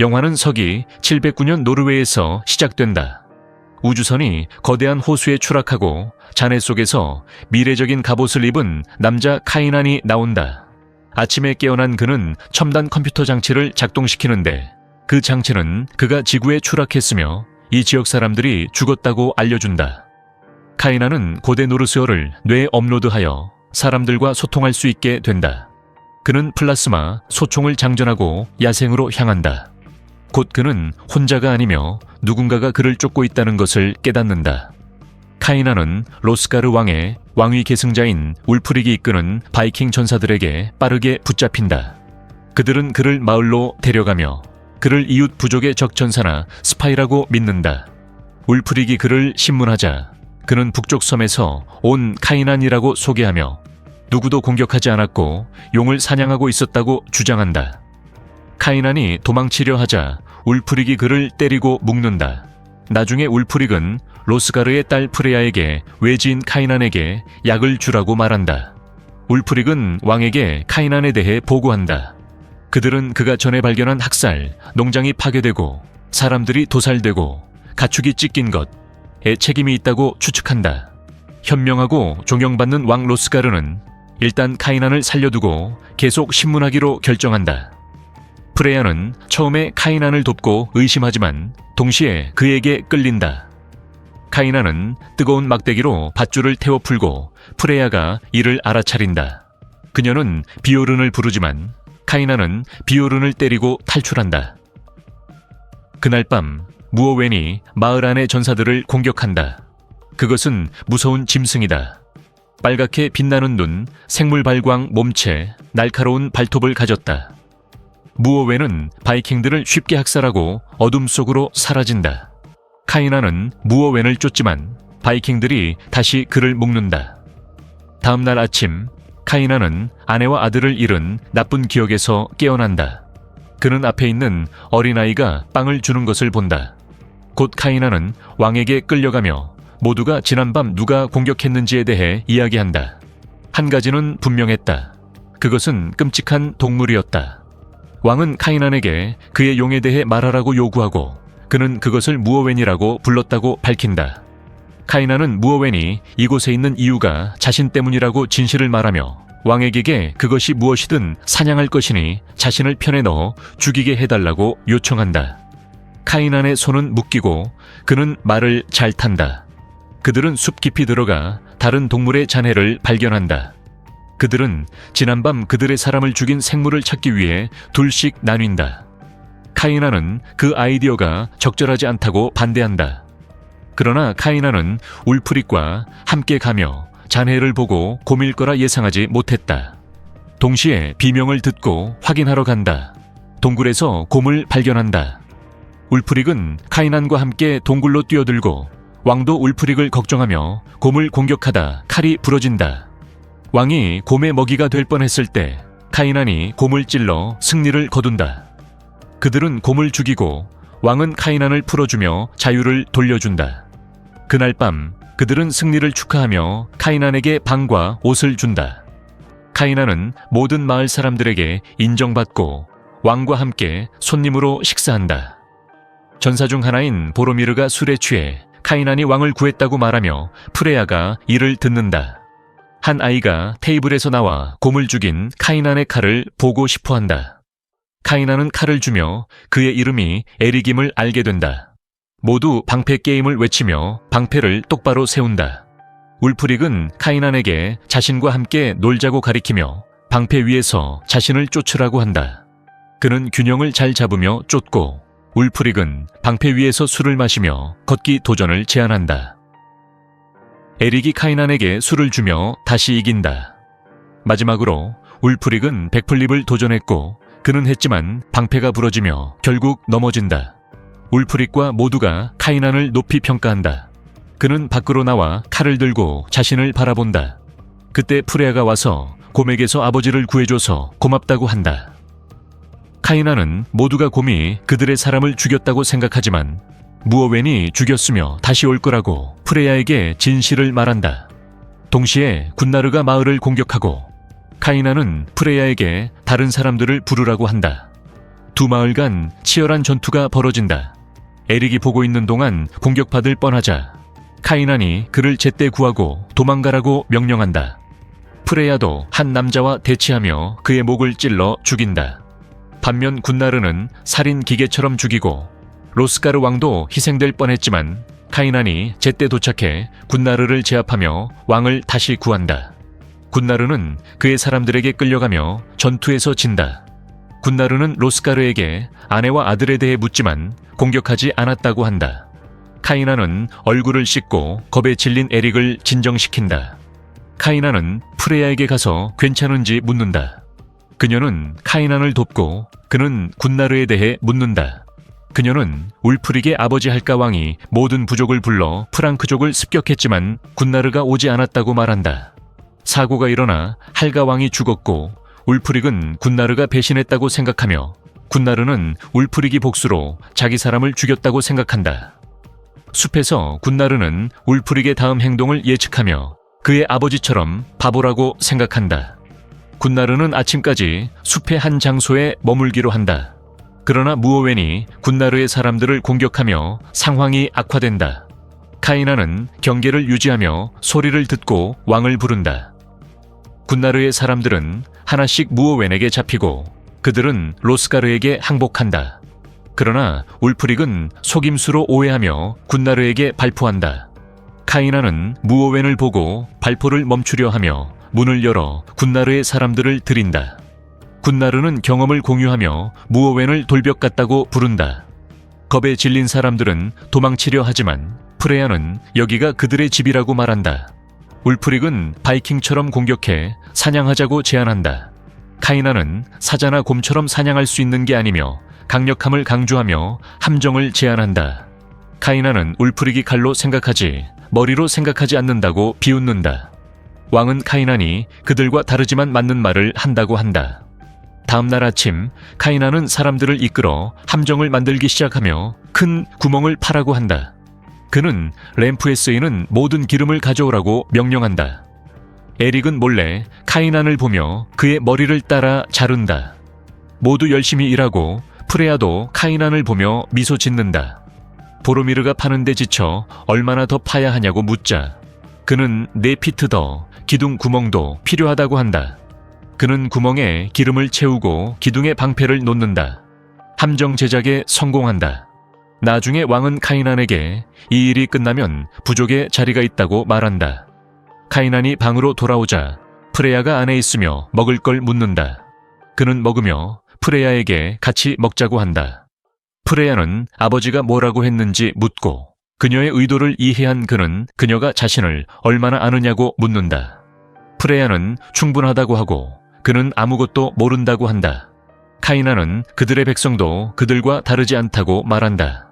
영화는 서기 709년 노르웨이에서 시작된다. 우주선이 거대한 호수에 추락하고 잔해 속에서 미래적인 갑옷을 입은 남자 카이난이 나온다. 아침에 깨어난 그는 첨단 컴퓨터 장치를 작동시키는데 그 장치는 그가 지구에 추락했으며 이 지역 사람들이 죽었다고 알려준다. 카이난은 고대 노르스어를 뇌에 업로드하여 사람들과 소통할 수 있게 된다. 그는 플라스마, 소총을 장전하고 야생으로 향한다. 곧 그는 혼자가 아니며 누군가가 그를 쫓고 있다는 것을 깨닫는다. 카이나는 로스가르 왕의 왕위 계승자인 울프릭이 이끄는 바이킹 전사들에게 빠르게 붙잡힌다. 그들은 그를 마을로 데려가며 그를 이웃 부족의 적 전사나 스파이라고 믿는다. 울프릭이 그를 신문하자 그는 북쪽 섬에서 온 카이난이라고 소개하며 누구도 공격하지 않았고 용을 사냥하고 있었다고 주장한다. 카이난이 도망치려 하자 울프릭이 그를 때리고 묶는다. 나중에 울프릭은 로스가르의 딸 프레야에게 외지인 카이난에게 약을 주라고 말한다. 울프릭은 왕에게 카이난에 대해 보고한다. 그들은 그가 전에 발견한 학살, 농장이 파괴되고 사람들이 도살되고 가축이 찢긴 것에 책임이 있다고 추측한다. 현명하고 존경받는 왕 로스가르는 일단 카이난을 살려두고 계속 신문하기로 결정한다. 프레야는 처음에 카이난을 돕고 의심하지만 동시에 그에게 끌린다. 카이난은 뜨거운 막대기로 밧줄을 태워 풀고 프레야가 이를 알아차린다. 그녀는 비오른을 부르지만 카이난은 비오른을 때리고 탈출한다. 그날 밤 무오웬이 마을 안의 전사들을 공격한다. 그것은 무서운 짐승이다. 빨갛게 빛나는 눈, 생물 발광 몸체, 날카로운 발톱을 가졌다. 무오웬은 바이킹들을 쉽게 학살하고 어둠 속으로 사라진다. 카이나는 무오웬을 쫓지만 바이킹들이 다시 그를 묶는다. 다음 날 아침 카이나는 아내와 아들을 잃은 나쁜 기억에서 깨어난다. 그는 앞에 있는 어린아이가 빵을 주는 것을 본다. 곧 카이나는 왕에게 끌려가며 모두가 지난밤 누가 공격했는지에 대해 이야기한다. 한 가지는 분명했다. 그것은 끔찍한 동물이었다. 왕은 카이난에게 그의 용에 대해 말하라고 요구하고 그는 그것을 무어웬이라고 불렀다고 밝힌다. 카이난은 무어웬이 이곳에 있는 이유가 자신 때문이라고 진실을 말하며 왕에게 그것이 무엇이든 사냥할 것이니 자신을 편에 넣어 죽이게 해달라고 요청한다. 카이난의 손은 묶이고 그는 말을 잘 탄다. 그들은 숲 깊이 들어가 다른 동물의 잔해를 발견한다. 그들은 지난밤 그들의 사람을 죽인 생물을 찾기 위해 둘씩 나뉜다. 카이나는 그 아이디어가 적절하지 않다고 반대한다. 그러나 카이나는 울프릭과 함께 가며 잔해를 보고 곰일 거라 예상하지 못했다. 동시에 비명을 듣고 확인하러 간다. 동굴에서 곰을 발견한다. 울프릭은 카이난과 함께 동굴로 뛰어들고 왕도 울프릭을 걱정하며 곰을 공격하다 칼이 부러진다. 왕이 곰의 먹이가 될 뻔했을 때 카이난이 곰을 찔러 승리를 거둔다. 그들은 곰을 죽이고 왕은 카이난을 풀어주며 자유를 돌려준다. 그날 밤 그들은 승리를 축하하며 카이난에게 방과 옷을 준다. 카이난은 모든 마을 사람들에게 인정받고 왕과 함께 손님으로 식사한다. 전사 중 하나인 보로미르가 술에 취해 카이난이 왕을 구했다고 말하며 프레야가 이를 듣는다. 한 아이가 테이블에서 나와 곰을 죽인 카이난의 칼을 보고 싶어 한다. 카이난은 칼을 주며 그의 이름이 에릭임을 알게 된다. 모두 방패 게임을 외치며 방패를 똑바로 세운다. 울프릭은 카이난에게 자신과 함께 놀자고 가리키며 방패 위에서 자신을 쫓으라고 한다. 그는 균형을 잘 잡으며 쫓고 울프릭은 방패 위에서 술을 마시며 걷기 도전을 제안한다. 에릭이 카이난에게 술을 주며 다시 이긴다. 마지막으로 울프릭은 백플립을 도전했고 그는 했지만 방패가 부러지며 결국 넘어진다. 울프릭과 모두가 카이난을 높이 평가한다. 그는 밖으로 나와 칼을 들고 자신을 바라본다. 그때 프레아가 와서 곰에게서 아버지를 구해줘서 고맙다고 한다. 카이나는 모두가 곰이 그들의 사람을 죽였다고 생각하지만 무어웬이 죽였으며 다시 올 거라고 프레야에게 진실을 말한다. 동시에 군나르가 마을을 공격하고 카이나는 프레야에게 다른 사람들을 부르라고 한다. 두 마을 간 치열한 전투가 벌어진다. 에릭이 보고 있는 동안 공격받을 뻔하자 카이난이 그를 제때 구하고 도망가라고 명령한다. 프레야도 한 남자와 대치하며 그의 목을 찔러 죽인다. 반면 군나르는 살인 기계처럼 죽이고 로스가르 왕도 희생될 뻔했지만 카이난이 제때 도착해 군나르를 제압하며 왕을 다시 구한다. 군나르는 그의 사람들에게 끌려가며 전투에서 진다. 군나르는 로스가르에게 아내와 아들에 대해 묻지만 공격하지 않았다고 한다. 카이나는 얼굴을 씻고 겁에 질린 에릭을 진정시킨다. 카이나는 프레야에게 가서 괜찮은지 묻는다. 그녀는 카이난을 돕고 그는 군나르에 대해 묻는다. 그녀는 울프릭의 아버지 할까 왕이 모든 부족을 불러 프랑크족을 습격했지만 군나르가 오지 않았다고 말한다. 사고가 일어나 할가 왕이 죽었고 울프릭은 군나르가 배신했다고 생각하며 군나르는 울프릭이 복수로 자기 사람을 죽였다고 생각한다. 숲에서 군나르는 울프릭의 다음 행동을 예측하며 그의 아버지처럼 바보라고 생각한다. 군나르는 아침까지 숲의 한 장소에 머물기로 한다. 그러나 무오웬이 군나르의 사람들을 공격하며 상황이 악화된다. 카이나는 경계를 유지하며 소리를 듣고 왕을 부른다. 군나르의 사람들은 하나씩 무오웬에게 잡히고 그들은 로스가르에게 항복한다. 그러나 울프릭은 속임수로 오해하며 군나르에게 발포한다. 카이나는 무오웬을 보고 발포를 멈추려 하며 문을 열어 군나르의 사람들을 들인다. 군나르는 경험을 공유하며 무오웬을 돌벽 같다고 부른다. 겁에 질린 사람들은 도망치려 하지만 프레야는 여기가 그들의 집이라고 말한다. 울프릭은 바이킹처럼 공격해 사냥하자고 제안한다. 카이나는 사자나 곰처럼 사냥할 수 있는 게 아니며 강력함을 강조하며 함정을 제안한다. 카이나는 울프릭이 칼로 생각하지 머리로 생각하지 않는다고 비웃는다. 왕은 카이난이 그들과 다르지만 맞는 말을 한다고 한다. 다음 날 아침 카이난은 사람들을 이끌어 함정을 만들기 시작하며 큰 구멍을 파라고 한다. 그는 램프에 쓰이는 모든 기름을 가져오라고 명령한다. 에릭은 몰래 카이난을 보며 그의 머리를 따라 자른다. 모두 열심히 일하고 프레야도 카이난을 보며 미소 짓는다. 보로미르가 파는데 지쳐 얼마나 더 파야 하냐고 묻자 그는 네 피트 더 기둥 구멍도 필요하다고 한다. 그는 구멍에 기름을 채우고 기둥에 방패를 놓는다. 함정 제작에 성공한다. 나중에 왕은 카이난에게 이 일이 끝나면 부족의 자리가 있다고 말한다. 카이난이 방으로 돌아오자 프레야가 안에 있으며 먹을 걸 묻는다. 그는 먹으며 프레야에게 같이 먹자고 한다. 프레야는 아버지가 뭐라고 했는지 묻고 그녀의 의도를 이해한 그는 그녀가 자신을 얼마나 아느냐고 묻는다. 프레야는 충분하다고 하고 그는 아무것도 모른다고 한다. 카이나는 그들의 백성도 그들과 다르지 않다고 말한다.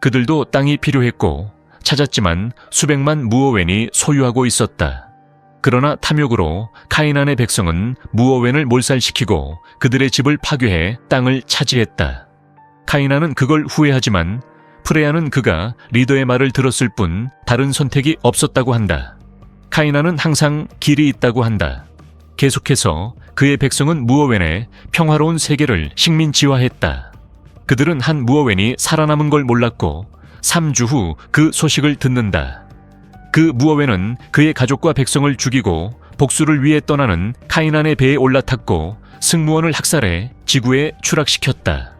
그들도 땅이 필요했고 찾았지만 수백만 무어웬이 소유하고 있었다. 그러나 탐욕으로 카이난의 백성은 무어웬을 몰살시키고 그들의 집을 파괴해 땅을 차지했다. 카이난은 그걸 후회하지만 프레야는 그가 리더의 말을 들었을 뿐 다른 선택이 없었다고 한다. 카이난은 항상 길이 있다고 한다. 계속해서 그의 백성은 무어웬의 평화로운 세계를 식민지화했다. 그들은 한 무어웬이 살아남은 걸 몰랐고 3주 후 그 소식을 듣는다. 그 무어웬은 그의 가족과 백성을 죽이고 복수를 위해 떠나는 카이난의 배에 올라탔고 승무원을 학살해 지구에 추락시켰다.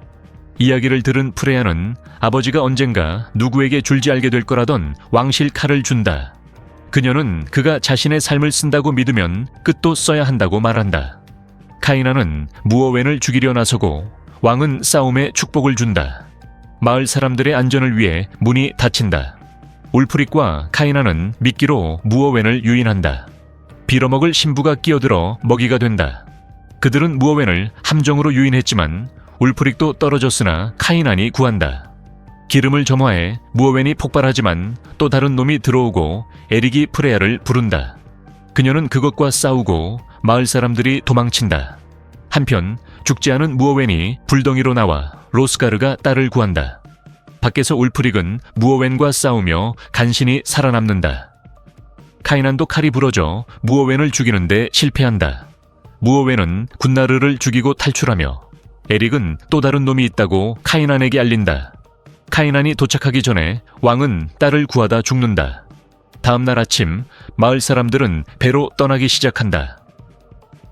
이야기를 들은 프레야는 아버지가 언젠가 누구에게 줄지 알게 될 거라던 왕실 칼을 준다. 그녀는 그가 자신의 삶을 쓴다고 믿으면 끝도 써야 한다고 말한다. 카이나는 무어웬을 죽이려 나서고 왕은 싸움에 축복을 준다. 마을 사람들의 안전을 위해 문이 닫힌다. 울프릭과 카이나는 미끼로 무어웬을 유인한다. 빌어먹을 신부가 끼어들어 먹이가 된다. 그들은 무어웬을 함정으로 유인했지만 울프릭도 떨어졌으나 카이난이 구한다. 기름을 점화해 무어웬이 폭발하지만 또 다른 놈이 들어오고 에릭이 프레야를 부른다. 그녀는 그것과 싸우고 마을 사람들이 도망친다. 한편 죽지 않은 무어웬이 불덩이로 나와 로스가르가 딸을 구한다. 밖에서 울프릭은 무어웬과 싸우며 간신히 살아남는다. 카이난도 칼이 부러져 무어웬을 죽이는데 실패한다. 무어웬은 군나르를 죽이고 탈출하며 에릭은 또 다른 놈이 있다고 카이난에게 알린다. 카이난이 도착하기 전에 왕은 딸을 구하다 죽는다. 다음 날 아침 마을 사람들은 배로 떠나기 시작한다.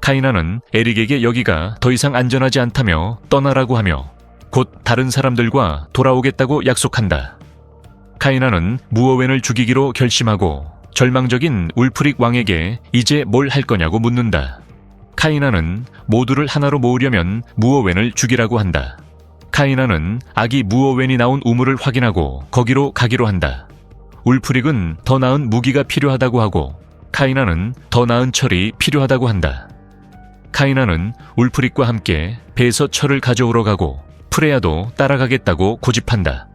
카이난은 에릭에게 여기가 더 이상 안전하지 않다며 떠나라고 하며 곧 다른 사람들과 돌아오겠다고 약속한다. 카이난은 무어웬을 죽이기로 결심하고 절망적인 울프릭 왕에게 이제 뭘 할 거냐고 묻는다. 카이난은 모두를 하나로 모으려면 무어웬을 죽이라고 한다. 카이난은 아기 무어웬이 나온 우물을 확인하고 거기로 가기로 한다. 울프릭은 더 나은 무기가 필요하다고 하고 카이난은 더 나은 철이 필요하다고 한다. 카이난은 울프릭과 함께 배에서 철을 가져오러 가고 프레야도 따라가겠다고 고집한다.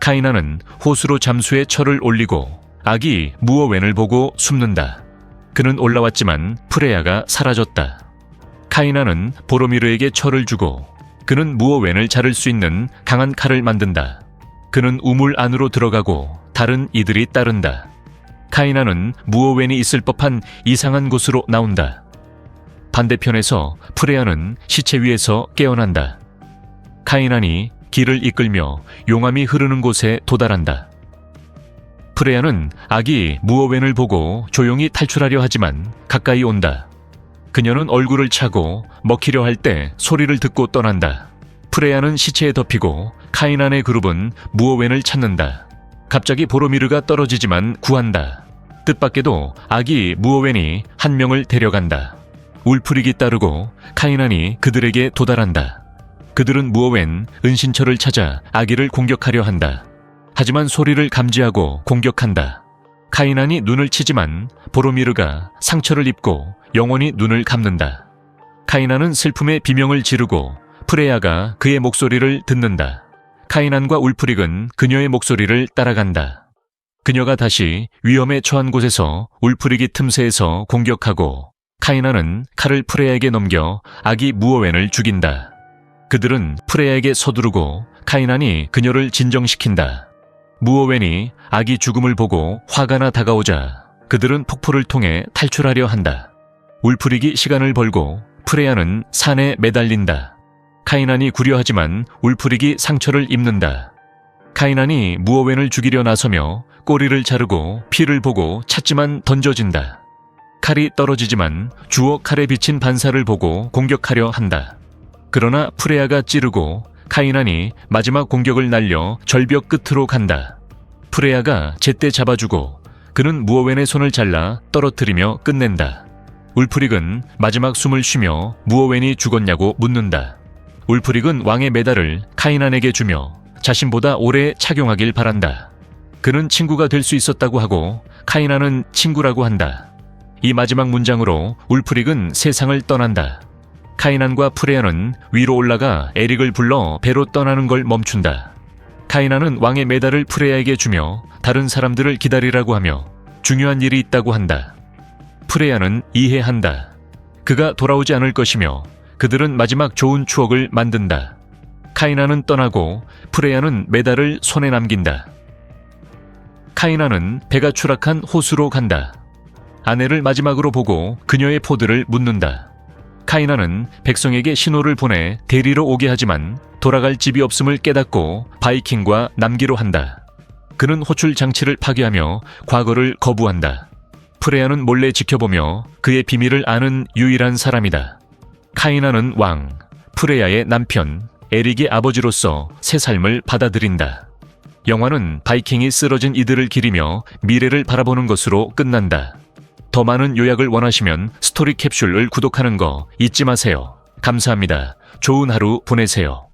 카이난은 호수로 잠수해 철을 올리고 아기 무어웬을 보고 숨는다. 그는 올라왔지만 프레야가 사라졌다. 카이난은 보로미르에게 철을 주고 그는 무어웬을 자를 수 있는 강한 칼을 만든다. 그는 우물 안으로 들어가고 다른 이들이 따른다. 카이난은 무어웬이 있을 법한 이상한 곳으로 나온다. 반대편에서 프레야는 시체 위에서 깨어난다. 카이난이 길을 이끌며 용암이 흐르는 곳에 도달한다. 프레야는 아기 무어웬을 보고 조용히 탈출하려 하지만 가까이 온다. 그녀는 얼굴을 차고 먹히려 할 때 소리를 듣고 떠난다. 프레야는 시체에 덮이고 카이난의 그룹은 무어웬을 찾는다. 갑자기 보로미르가 떨어지지만 구한다. 뜻밖에도 아기 무어웬이 한 명을 데려간다. 울프릭이 따르고 카이난이 그들에게 도달한다. 그들은 무어웬 은신처를 찾아 아기를 공격하려 한다. 하지만 소리를 감지하고 공격한다. 카이난이 눈을 치지만 보로미르가 상처를 입고 영원히 눈을 감는다. 카이난은 슬픔의 비명을 지르고 프레야가 그의 목소리를 듣는다. 카이난과 울프릭은 그녀의 목소리를 따라간다. 그녀가 다시 위험에 처한 곳에서 울프릭이 틈새에서 공격하고 카이난은 칼을 프레야에게 넘겨 아기 무어웬을 죽인다. 그들은 프레야에게 서두르고 카이난이 그녀를 진정시킨다. 무어웬이 아기 죽음을 보고 화가 나 다가오자 그들은 폭포를 통해 탈출하려 한다. 울프릭이 시간을 벌고 프레야는 산에 매달린다. 카이난이 구려하지만 울프릭이 상처를 입는다. 카이난이 무어웬을 죽이려 나서며 꼬리를 자르고 피를 보고 찾지만 던져진다. 칼이 떨어지지만 주워 칼에 비친 반사를 보고 공격하려 한다. 그러나 프레야가 찌르고 카이난이 마지막 공격을 날려 절벽 끝으로 간다. 프레야가 제때 잡아주고 그는 무어웬의 손을 잘라 떨어뜨리며 끝낸다. 울프릭은 마지막 숨을 쉬며 무어웬이 죽었냐고 묻는다. 울프릭은 왕의 메달을 카이난에게 주며 자신보다 오래 착용하길 바란다. 그는 친구가 될 수 있었다고 하고 카이난은 친구라고 한다. 이 마지막 문장으로 울프릭은 세상을 떠난다. 카이난과 프레야는 위로 올라가 에릭을 불러 배로 떠나는 걸 멈춘다. 카이난은 왕의 메달을 프레야에게 주며 다른 사람들을 기다리라고 하며 중요한 일이 있다고 한다. 프레야는 이해한다. 그가 돌아오지 않을 것이며 그들은 마지막 좋은 추억을 만든다. 카이난은 떠나고 프레야는 메달을 손에 남긴다. 카이난은 배가 추락한 호수로 간다. 아내를 마지막으로 보고 그녀의 포드를 묻는다. 카이나는 백성에게 신호를 보내 대리로 오게 하지만 돌아갈 집이 없음을 깨닫고 바이킹과 남기로 한다. 그는 호출 장치를 파괴하며 과거를 거부한다. 프레야는 몰래 지켜보며 그의 비밀을 아는 유일한 사람이다. 카이나는 왕, 프레야의 남편, 에릭의 아버지로서 새 삶을 받아들인다. 영화는 바이킹이 쓰러진 이들을 기리며 미래를 바라보는 것으로 끝난다. 더 많은 요약을 원하시면 스토리 캡슐을 구독하는 거 잊지 마세요. 감사합니다. 좋은 하루 보내세요.